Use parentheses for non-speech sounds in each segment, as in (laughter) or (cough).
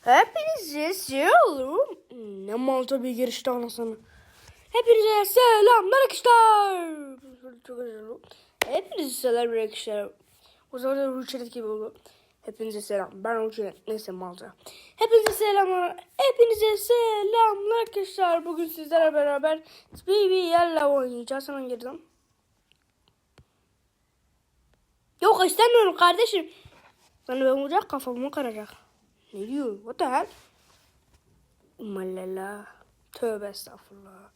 Hepinize selam. Ne malta bir girişti anasını. Hepinize selamlar arkadaşlar. Çok özür. Hepinize selam arkadaşlar. O zaman da Ruçelet gibi oldu. Hepinize selam. Ben Ruçelet. Neyse malta. Hepinize selamlar. Hepinize selamlar arkadaşlar. Bugün sizlerle beraber BBL'le oynayacağız. Hemen girdim. Yok istemiyorum kardeşim. Lan ben olacak kafamı karacak. Ne diyor? What the hell? Malala. Tövbe estağfurullah.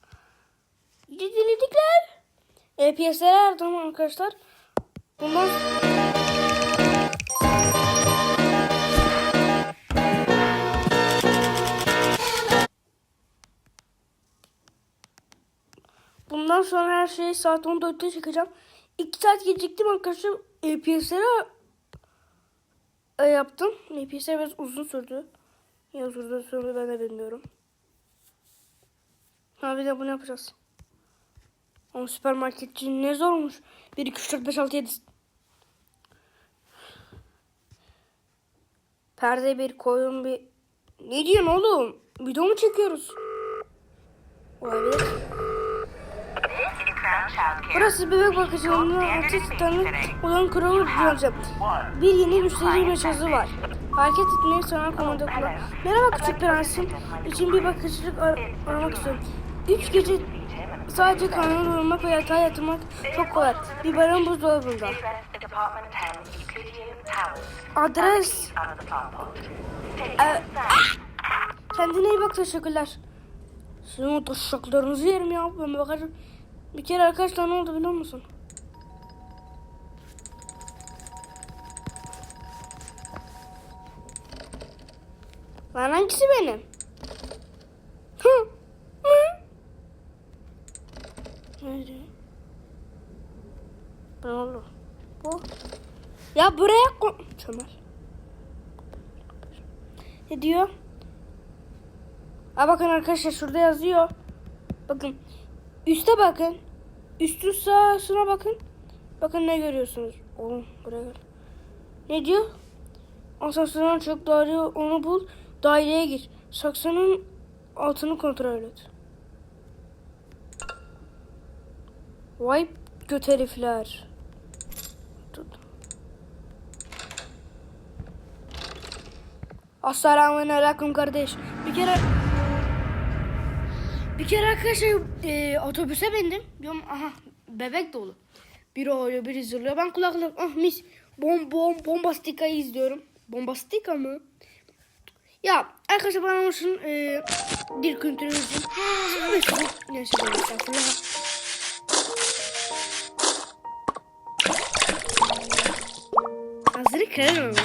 Ciddilikler. EPS'ler aradım arkadaşlar. Bundan Bundan sonra her şeyi saat 14'te çekeceğim. 2 saat geciktim arkadaşlar. E, yaptım. EPS biraz uzun sürdü. Ya uzun sürdü ben de bilmiyorum. Ha bir de bunu yapacağız. Ama süpermarketçi ne zormuş. 1, 2, 3, 4, 5, 6, 7. Perde bir koyun bir... Ne diyorsun oğlum? Video mu çekiyoruz? Olabilir. Burası bebek bakıcılığında altı tane olan kralı göreceğim. Bir yeni müşteri mesajı var. Hareket etmeyi sana komanda kullan. Merhaba küçük prensim. İçin bir bakıcılık ar- aramak istiyorum. Üç gece sadece karnını doyurmak ve yatağa yatırmak çok kolay. Biberon buzdolabında. Adres... Ee, kendine iyi bak teşekkürler. Sizin o taşaklarınızı yerim ya. Ben bakarım. Bir kere arkadaşlar ne oldu biliyor musun? Lan hangisi benim? Nerede? Ne oldu? Bu. Ya buraya koy. Çömel. Ne diyor? Ha bakın arkadaşlar şurada yazıyor. Bakın. Üste bakın. Üstün sağsına bakın. Bakın ne görüyorsunuz. Oğlum buraya gel. Ne diyor? Asansörden çok daire onu bul. Daireye gir. Saksının altını kontrol et. Vay göt herifler. Assalamu alaikum kardeş. Bir kere bir kere arkadaşlar e, otobüse bindim. Diyorum aha bebek dolu. Biri ağlıyor biri zırlıyor. Ben kulaklık ah mis bom bom bombastikayı izliyorum. Bombastika mı? Ya arkadaşlar bana olsun e, dil kültürü için. Neyse ben estağfurullah. (laughs) Hazırı kırarım.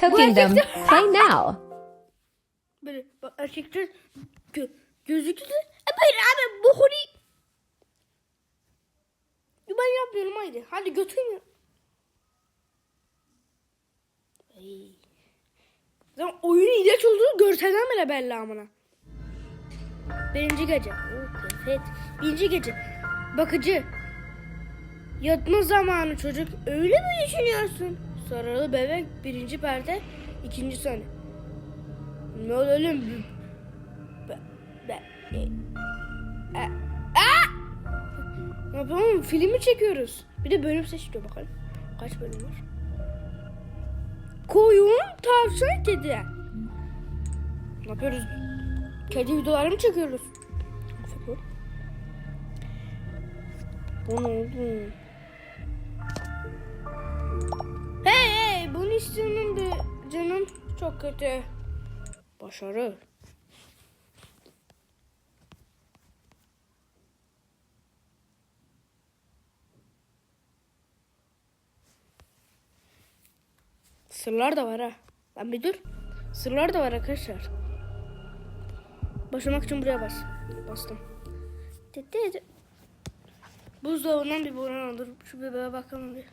Cooking them. Play now. Böyle bak erkekler gö gözüktü. E hayır abi bu huri. Ben yapmıyorum haydi. Hadi götürün. Ay. Zaten oyunun ilaç olduğunu görselden bile belli amına. Birinci gece. Oh, evet. Birinci gece. Bakıcı. Yatma zamanı çocuk. Öyle mi düşünüyorsun? Sarılı bebek birinci perde ikinci sahne. Ne oğlum? Be, e, yapalım? Filmi çekiyoruz. Bir de bölüm seçiyor bakalım. Kaç bölüm var? Koyun, tavşan, kedi. Ne yapıyoruz? Kedi videoları mı çekiyoruz? Bu ne oldu? Hey hey bunu istiyorum canım çok kötü. Başarı. Sırlar da var ha. Lan bir dur. Sırlar da var arkadaşlar. Başlamak için buraya bas. Bastım. Buzdolabından bir boran alır. Şu bebeğe bakalım bir.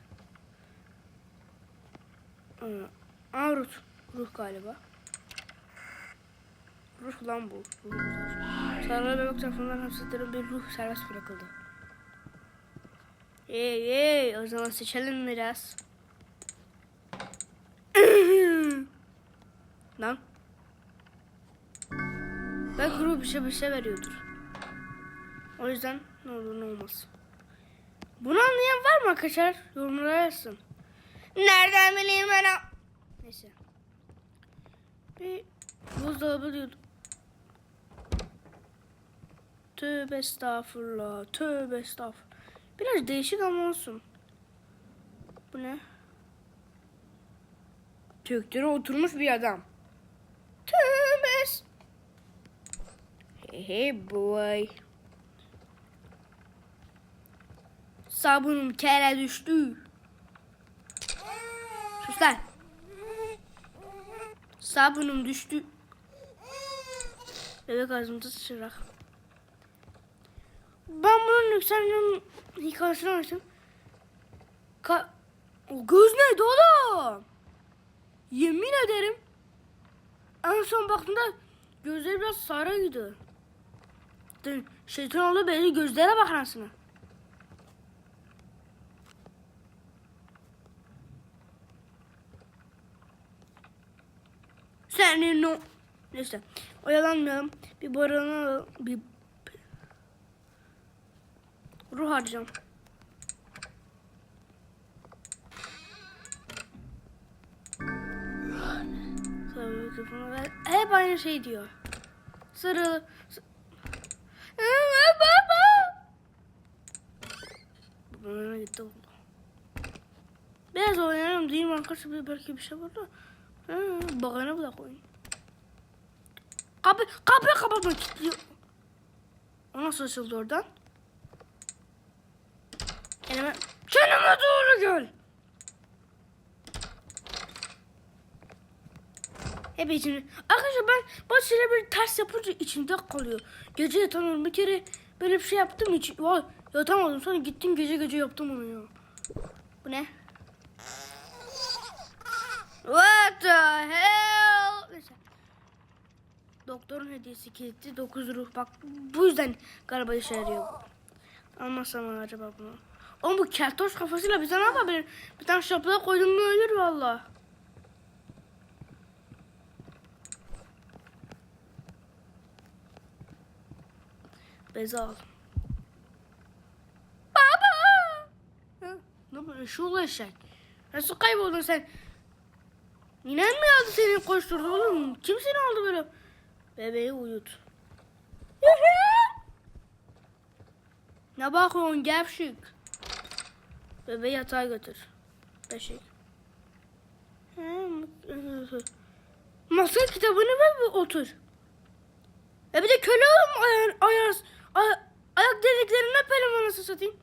Aa, ruh. Ruh galiba. Ruh lan bu. Sarılı bebek tarafından hapsettiren bir ruh serbest bırakıldı. Hey hey o zaman seçelim biraz. Lan. Ben kuru bir şey bir şey veriyordur. O yüzden ne olur ne olmaz. Bunu anlayan var mı arkadaşlar? Yorumlara yazsın. Nereden bileyim ben? Neyse. Bir buzdolabı diyordum. Tövbe estağfurullah. Tövbe estağfurullah. Biraz değişik ama olsun. Bu ne? Köktüre oturmuş bir adam. Es- Hey, hey boy. Sabunum kere düştü. Sus lan. Sabunum düştü. Bebek ağzımda sıçrak. Ben bunun yükselmenin hikayesini açtım. Ka o göz neydi oğlum? Yemin ederim. En son baktığımda gözleri biraz sarıydı. Şeytan oldu beni gözlere bak anasını. Senin o... Neyse. Oyalanmayalım. Bir barına bir ruh harcayacağım. Hep aynı şey diyor. Sarı. s- Aa, Baba. Bana gitti oldu. Biraz oynayalım değil mi arkadaşlar? Belki bir şey var da. Ha, Bağına bırak oyun. Kapı, kapıyı kapatmak kilitliyor. O nasıl açıldı oradan? Elime, kendime doğru gel. Hep içimde. Arkadaşlar ben bazı şeyler böyle ters yapınca içimde kalıyor. Gece yatamıyorum. Bir kere böyle bir şey yaptım için. Vay yatamadım. Sonra gittim gece gece yaptım onu ya. Bu ne? What the hell? Neyse. Doktorun hediyesi kilitli 9 ruh. Bak bu yüzden galiba işe yarıyor. Almazsam acaba bunu? Oğlum bu keltoş kafasıyla bize ne yapabilir? Bir tane şapla koydum mu ölür valla. Beze al. Baba! Ne böyle şu eşek? Nasıl kayboldun sen? Ninen mi aldı seni koşturdu oğlum? Kim seni aldı böyle? Bebeği uyut. (laughs) ne bakıyorsun gevşik? Bebeği yatağa götür. Beşik. (laughs) Masa kitabını ver ve otur. E bir de köle oğlum ayağın, ayağın, ay, ayak deliklerini öpelim anasını satayım.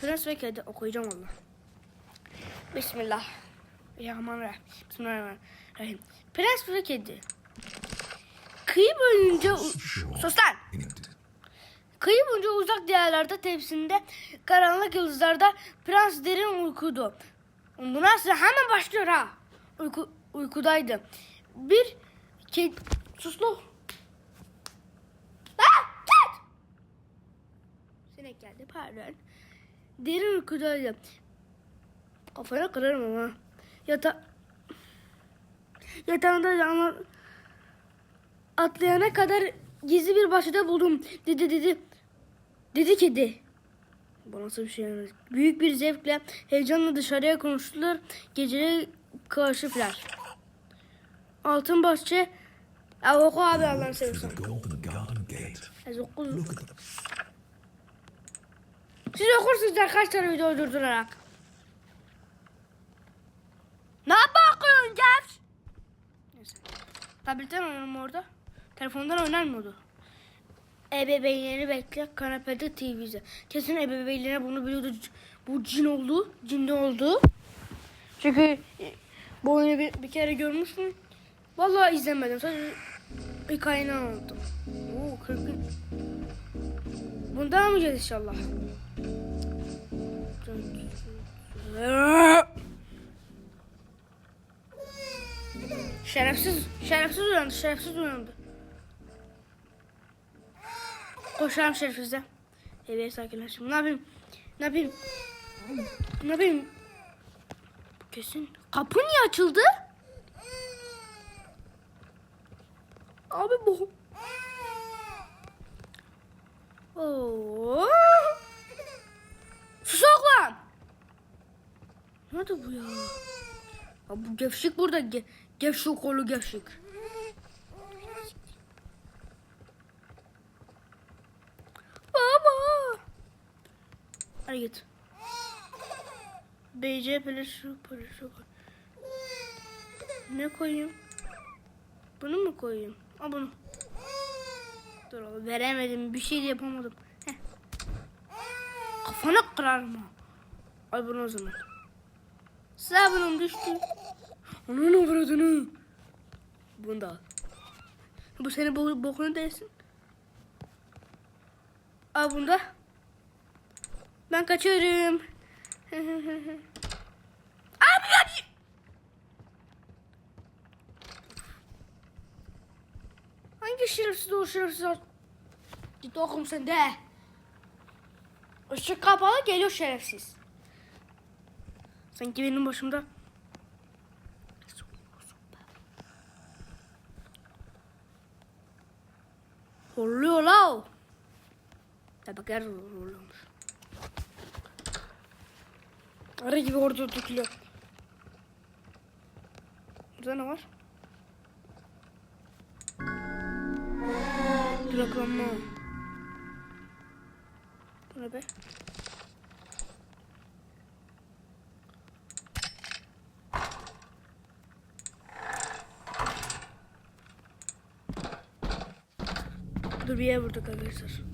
Prens ve kedi okuyacağım valla. Bismillah. Bismillahirrahmanirrahim. Bismillahirrahmanirrahim. Prens ve kedi. Kıyı boyunca... Sus lan! Kıyı boyunca uzak diyarlarda tepsinde karanlık yıldızlarda prens derin uykudu. Bu nasıl? Hemen başlıyor ha. Uyku, uykudaydı. Bir kedi... Sus lan. Ah! Git! Sinek geldi pardon. Derin uykudaydı. Kafana kırarım ama. Yata... Yatağında ama atlayana kadar gizli bir bahçede buldum. Dedi dedi. Dedi kedi. Bu nasıl bir şey? Büyük bir zevkle heyecanla dışarıya konuştular. Geceye karşı flash. Altın bahçe. Ya oku abi Allah'ını seversen. Look Siz okursunuz tane video durdurarak. Ne bakıyorsun Caps? Neyse. Tabletten oynuyorum orada. Telefondan oynanmıyordu. Ebeveynleri bekle kanepede TV. Kesin ebeveynlerine bunu biliyordu. Bu cin oldu. Cinde oldu. Çünkü e, bu oyunu bir, bir kere görmüştüm. Vallahi izlemedim. Sadece hikayeni anlattım. Oo 40 gün. Bundan almayacağız inşallah. Şerefsiz, şerefsiz uyandı, şerefsiz uyandı. Koşarım şerefsize. Eve sakinleşim. Ne yapayım? Ne yapayım? Ne yapayım? Kesin. Kapı niye açıldı? Abi bu. Oo. Susak lan. Nerede bu ya? ya bu gevşek burada. Ge gevşek oğlu gevşek. Baba. Hadi git. BC peleşu. Ne koyayım? Bunu mu koyayım? Al bunu. Dur oğlum, veremedim. Bir şey de yapamadım. Heh. Kafana kırarım ha. Al bunu o zaman. Sabunum düştü. Onun avradını. Bunu da al. Bu senin bo bokunu değilsin. Al bunu da. Ben kaçıyorum. (laughs) Abi ya. Hangi şerefsiz o şerefsiz? Git okum sen de. Işık kapalı geliyor şerefsiz. Sanki benim başımda. Horluyor la o. Ki horluyormuş. Arı gibi orada dökülüyor. Burada ne var? Duraklama. Bu ne be? Dur bir yer vurduk arkadaşlar.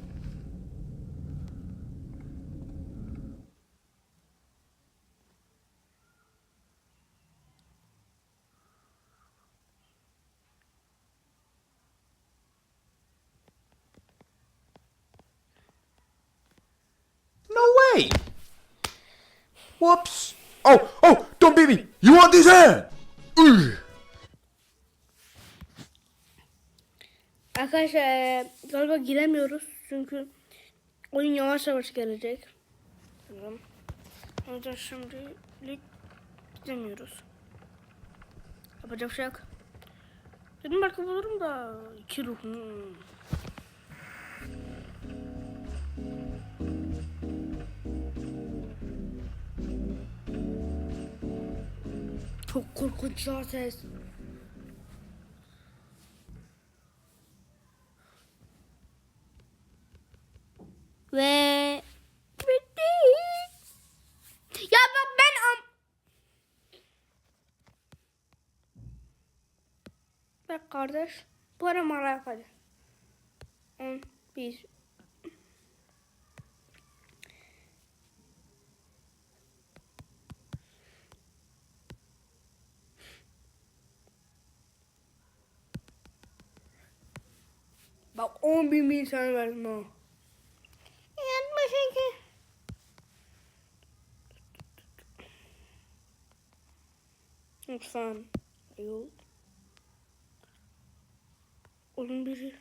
Way! Whoops! Oh, oh, don't beat me! You want this hand? Ugh. Arkadaşlar eee, galiba giremiyoruz çünkü oyun yavaş yavaş gelecek. Sanırım. O yüzden şimdilik gidemiyoruz. Yapacak bir şey yok. Dedim belki bulurum da iki ruh. Çok korkunç ya ses. Ve. Ya bak ben am... Bak kardeş. Bu ara mara hadi. 10, 1. Bak 10 bin bin sana verdim ha. Yanmasın ki. Lütfen. Yok. Oğlum biri.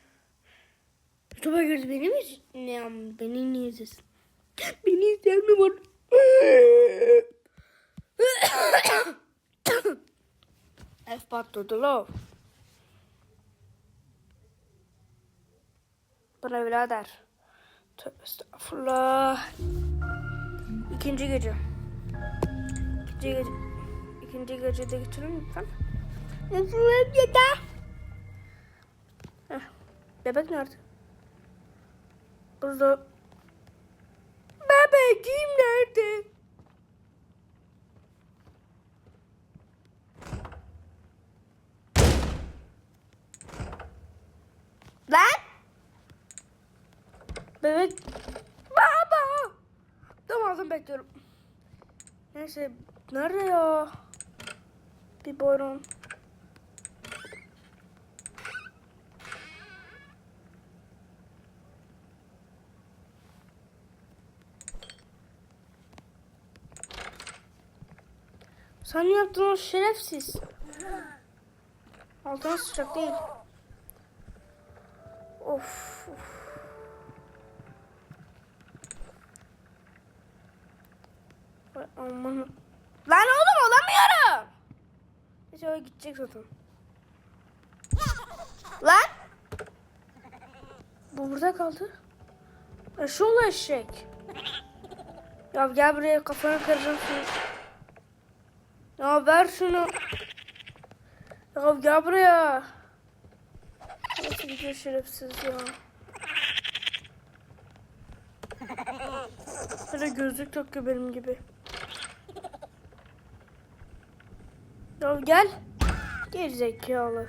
YouTube'a girdi beni mi? Ne Beni niye izlesin? (laughs) Beni izleyen mi var? (laughs) F patladı lo. Bana birader. Tövbe estağfurullah. İkinci gece. İkinci gece. İkinci gece de getirin lütfen. Yeter. Heh. Bebek nerede? Burada. Bebeğim nerede? Lan! Bebek. Baba! Tam ağzım bekliyorum. Neyse. Nerede ya? Bir boyron. Sen yaptın şerefsiz? Altına sıcak değil. Of. of. Vay aman. Lan oğlum olamıyorum. Neyse o gidecek zaten. Lan. O burada kaldı. Eşoğlu eşek. Ya gel buraya kafanı kıracağım seni. Ya ver şunu. Ya gel buraya. Nasıl gidiyor şerefsiz ya. Böyle gözlük takıyor benim gibi. Ya gel. Gerizekalı.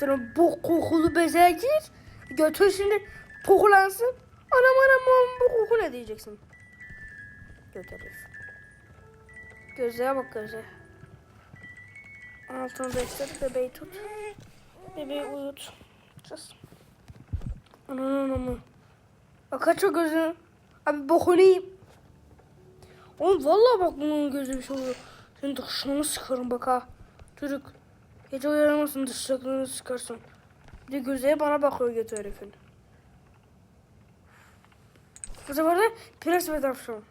Sana bu kokulu beze gir. Götür şimdi kokulansın. Anam anam bu koku ne diyeceksin? Göt herif. Gözlüğe bak göze. Altını besle bebeği tut. Bebeği uyut. Sus. Anam anam. Bak aç o gözünü. Abi bokunu yiyeyim. Oğlum vallahi bak bunun gözü bir şey oluyor. Senin dışını sıkarım bak ha. Çocuk. Gece uyanamazsın dışlarını sıkarsın. Bir de gözleri bana bakıyor götü herifin. Bu sefer de Prens ve Tavşan.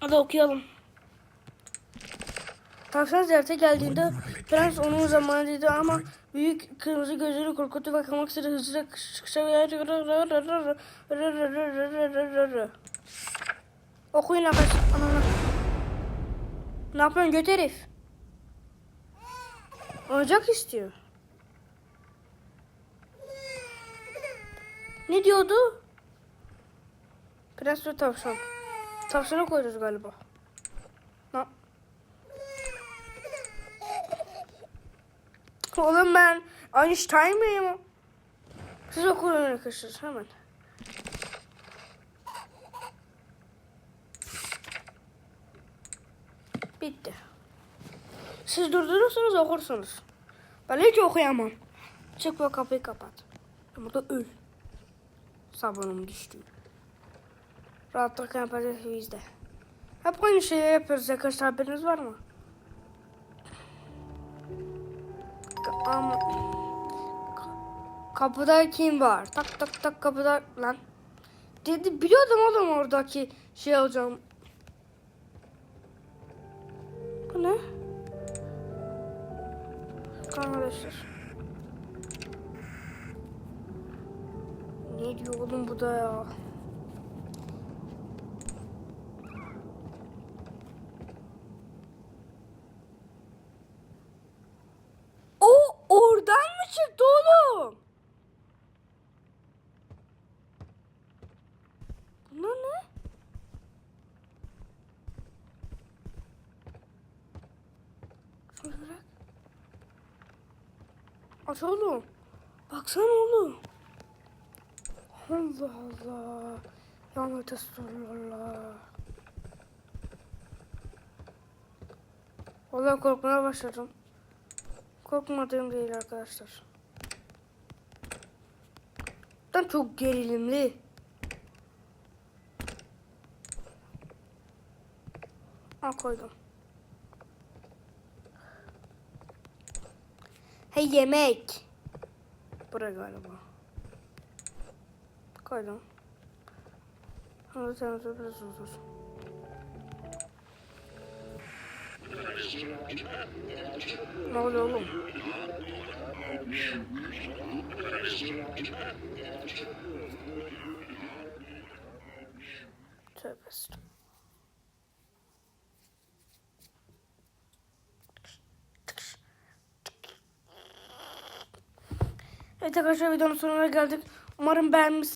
Hadi okuyalım. Tavşan ziyarete geldiğinde Prens onun zamanı dedi ama büyük kırmızı gözleri korkuttu ve kamak sıra hızlıca kışkışa Okuyun arkadaşlar. Ananı. Ne yapıyorsun göt herif? Oyuncak istiyor. Ne diyordu? Prens ve tavşan. Tavşana koyacağız galiba. Na Oğlum ben Einstein miyim? Siz okuyun arkadaşlar hemen. Siz durdurursunuz okursunuz. Ben hiç okuyamam. Çık ve kapıyı kapat. Ama da öl. Sabunum düştü. Rahatlıkla yapacağız bizde. Hep aynı şeyi yapıyoruz arkadaşlar haberiniz var mı? Ama... Ka- Kapıda kim var? Tak tak tak kapıda lan. Dedi biliyordum oğlum oradaki şey olacağım. Bu ne? Arkadaşlar. Ne diyor oğlum bu da ya? O oradan mı çıktı oğlum? Bunlar ne? Bırak. Aç oğlum. Baksana oğlum. Allah Allah. Ya Resulallah. Vallahi korkmaya başladım. Korkmadığım değil arkadaşlar. Ben çok gerilimli. Al koydum. Hey yemek. Buraya galiba. Koydum. Hadi sen biraz dur. Ne oluyor oğlum? Tövbe estağfurullah. Evet arkadaşlar videonun sonuna geldik. Umarım beğenmişsiniz.